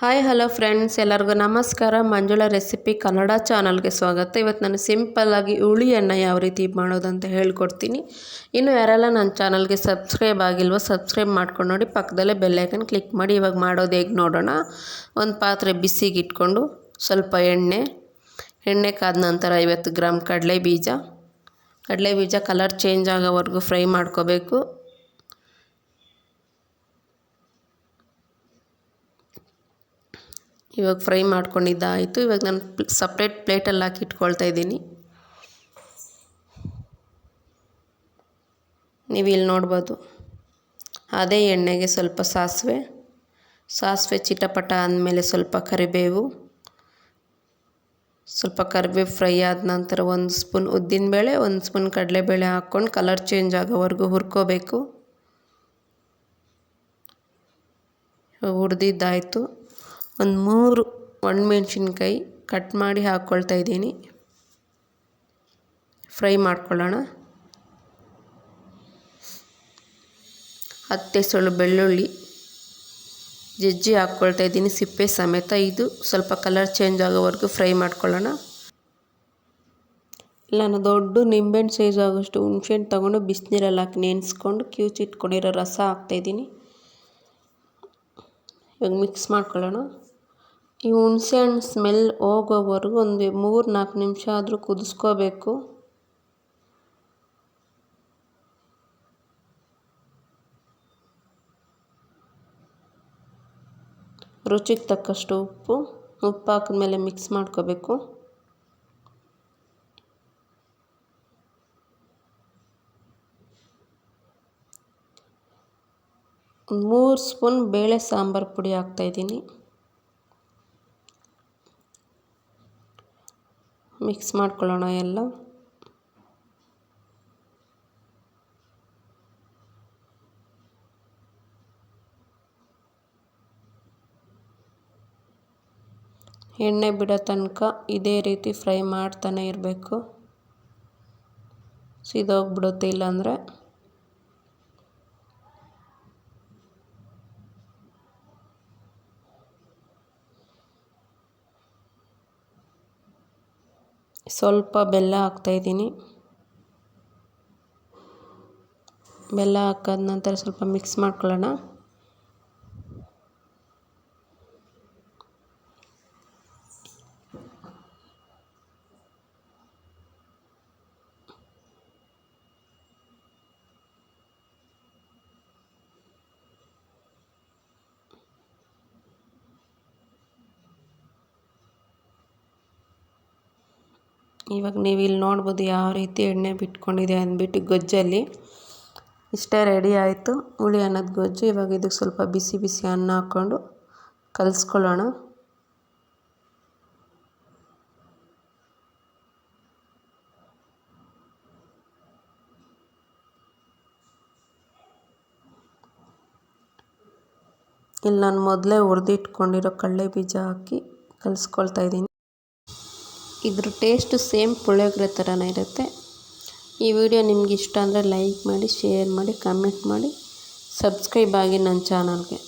Hi hello friends ಎಲ್ಲರಿಗೂ ನಮಸ್ಕಾರ. Manjula recipe Kannada ಚಾನಲ್ಗೆ ಸ್ವಾಗತ. ಇವತ್ತು ನಾನು ಸಿಂಪಲ್ಲಾಗಿ ಹುಳಿಯನ್ನು ಯಾವ ರೀತಿ ಮಾಡೋದಂತ ಹೇಳ್ಕೊಡ್ತೀನಿ. ಇನ್ನು ಯಾರೆಲ್ಲ ನನ್ನ ಚಾನಲ್ಗೆ ಸಬ್ಸ್ಕ್ರೈಬ್ ಆಗಿಲ್ವೋ ಸಬ್ಸ್ಕ್ರೈಬ್ ಮಾಡ್ಕೊಂಡು ನೋಡಿ, ಪಕ್ಕದಲ್ಲೇ ಬೆಲ್ಲೈಕನ್ ಕ್ಲಿಕ್ ಮಾಡಿ, ಇವಾಗ ಮಾಡೋದು ಹೇಗೆ ನೋಡೋಣ. ಒಂದು ಪಾತ್ರೆ ಬಿಸಿಗೆ ಇಟ್ಕೊಂಡು ಸ್ವಲ್ಪ ಎಣ್ಣೆ. ಎಣ್ಣೆ ಕಾದ ನಂತರ ಐವತ್ತು ಗ್ರಾಮ್ ಕಡಲೆ ಬೀಜ. ಕಡಲೆ ಬೀಜ ಕಲರ್ ಚೇಂಜ್ ಆಗೋವರೆಗೂ ಫ್ರೈ ಮಾಡ್ಕೋಬೇಕು. ಇವಾಗ ಫ್ರೈ ಮಾಡ್ಕೊಂಡಿದ್ದಾಯಿತು ಇವಾಗ ನಾನು ಸಪ್ರೇಟ್ ಪ್ಲೇಟಲ್ಲಿ ಹಾಕಿ ಇಟ್ಕೊಳ್ತಾ ಇದ್ದೀನಿ. ನೀವು ಇಲ್ಲಿ ನೋಡ್ಬೋದು. ಅದೇ ಎಣ್ಣೆಗೆ ಸ್ವಲ್ಪ ಸಾಸಿವೆ. ಸಾಸಿವೆ ಚಿಟಪಟ ಅಂದಮೇಲೆ ಸ್ವಲ್ಪ ಕರಿಬೇವು. ಸ್ವಲ್ಪ ಕರಿಬೇವು ಫ್ರೈ ಆದ ನಂತರ ಒಂದು ಸ್ಪೂನ್ ಉದ್ದಿನಬೇಳೆ ಒಂದು ಸ್ಪೂನ್ ಕಡಲೆಬೇಳೆ ಹಾಕ್ಕೊಂಡು ಕಲರ್ ಚೇಂಜ್ ಆಗೋವರೆಗೂ ಹುರ್ಕೋಬೇಕು. ಹುರಿದಿದ್ದಾಯಿತು. ಒಂದು ಮೂರು ಒಣಮೆಣ್ಸಿನ್ಕಾಯಿ ಕಟ್ ಮಾಡಿ ಹಾಕ್ಕೊಳ್ತಾ ಇದ್ದೀನಿ. ಫ್ರೈ ಮಾಡ್ಕೊಳ್ಳೋಣ. ಹತ್ತೆ ಸೊಳ್ಳು ಬೆಳ್ಳುಳ್ಳಿ ಜಜ್ಜಿ ಹಾಕ್ಕೊಳ್ತಾ ಇದ್ದೀನಿ. ಸಿಪ್ಪೆ ಸಮೇತ ಇದು ಸ್ವಲ್ಪ ಕಲರ್ ಚೇಂಜ್ ಆಗೋವರೆಗೂ ಫ್ರೈ ಮಾಡ್ಕೊಳ್ಳೋಣ. ನಾನು ದೊಡ್ಡ ನಿಂಬೆಹಣ್ಣು ಸೈಜ್ ಆಗೋಷ್ಟು ಹುಣ್ಸೆಹಣ್ಣು ತೊಗೊಂಡು ಬಿಸಿನೀರಲ್ಲಿ ಹಾಕಿ ನೆನೆಸ್ಕೊಂಡು ಕ್ಯೂಚಿಟ್ಕೊಂಡಿರೋ ರಸ ಹಾಕ್ತಾಯಿದ್ದೀನಿ ಇವಾಗ ಮಿಕ್ಸ್ ಮಾಡ್ಕೊಳ್ಳೋಣ. ಈ ಹುಣಸೆಹಣ್ಣು ಸ್ಮೆಲ್ ಹೋಗೋವರೆಗೂ ಒಂದು ಮೂರು ನಾಲ್ಕು ನಿಮಿಷ ಆದರೂ ಕುದಿಸ್ಕೋಬೇಕು. ರುಚಿಗೆ ತಕ್ಕಷ್ಟು ಉಪ್ಪು ಉಪ್ಪು ಹಾಕಿದ್ಮೇಲೆ ಮಿಕ್ಸ್ ಮಾಡ್ಕೋಬೇಕು. ಮೂರು ಸ್ಪೂನ್ ಬೇಳೆ ಸಾಂಬಾರು ಪುಡಿ ಹಾಕ್ತಾಯಿದ್ದೀನಿ ಮಿಕ್ಸ್ ಮಾಡ್ಕೊಳ್ಳೋಣ ಎಲ್ಲ. ಎಣ್ಣೆ ಬಿಡೋ ತನಕ ಇದೇ ರೀತಿ ಫ್ರೈ ಮಾಡ್ತಾನೆ ಇರಬೇಕು. ಸಿದೋಗ್ಬಿಡುತ್ತೆ ಇಲ್ಲಾಂದರೆ. ಸ್ವಲ್ಪ ಬೆಲ್ಲ ಹಾಕ್ತಾಯಿದ್ದೀನಿ ಬೆಲ್ಲ ಹಾಕಾದ ನಂತರ ಸ್ವಲ್ಪ ಮಿಕ್ಸ್ ಮಾಡ್ಕೊಳ್ಳೋಣ. ಇವಾಗ ನೀವು ಇಲ್ಲಿ ನೋಡ್ಬೋದು ಯಾವ ರೀತಿ ಎಣ್ಣೆ ಬಿಟ್ಕೊಂಡಿದೆ ಅಂದ್ಬಿಟ್ಟು ಗೊಜ್ಜಲ್ಲಿ. ಇಷ್ಟೇ ರೆಡಿ ಆಯಿತು. ಹುಳಿ ಅನ್ನೋದು ಗೊಜ್ಜು. ಇವಾಗ ಇದಕ್ಕೆ ಸ್ವಲ್ಪ ಬಿಸಿ ಬಿಸಿ ಅನ್ನ ಹಾಕ್ಕೊಂಡು ಕಲಿಸ್ಕೊಳ್ಳೋಣ. ಇಲ್ಲಿ ನಾನು ಮೊದಲೇ ಹುರಿದಿಟ್ಕೊಂಡಿರೋ ಕಡಲೆ ಬೀಜ ಹಾಕಿ ಕಲಿಸ್ಕೊಳ್ತಾ ಇದ್ದೀನಿ. ಇದ್ರ ಟೇಸ್ಟು ಸೇಮ್ ಪುಳಿಯೋಗರೆ ಥರನೇ ಇರುತ್ತೆ. ಈ ವಿಡಿಯೋ ನಿಮ್ಗೆ ಇಷ್ಟ ಅಂದರೆ ಲೈಕ್ ಮಾಡಿ ಶೇರ್ ಮಾಡಿ ಕಮೆಂಟ್ ಮಾಡಿ ಸಬ್ಸ್ಕ್ರೈಬ್ ಆಗಿ ನನ್ನ ಚಾನಲ್ಗೆ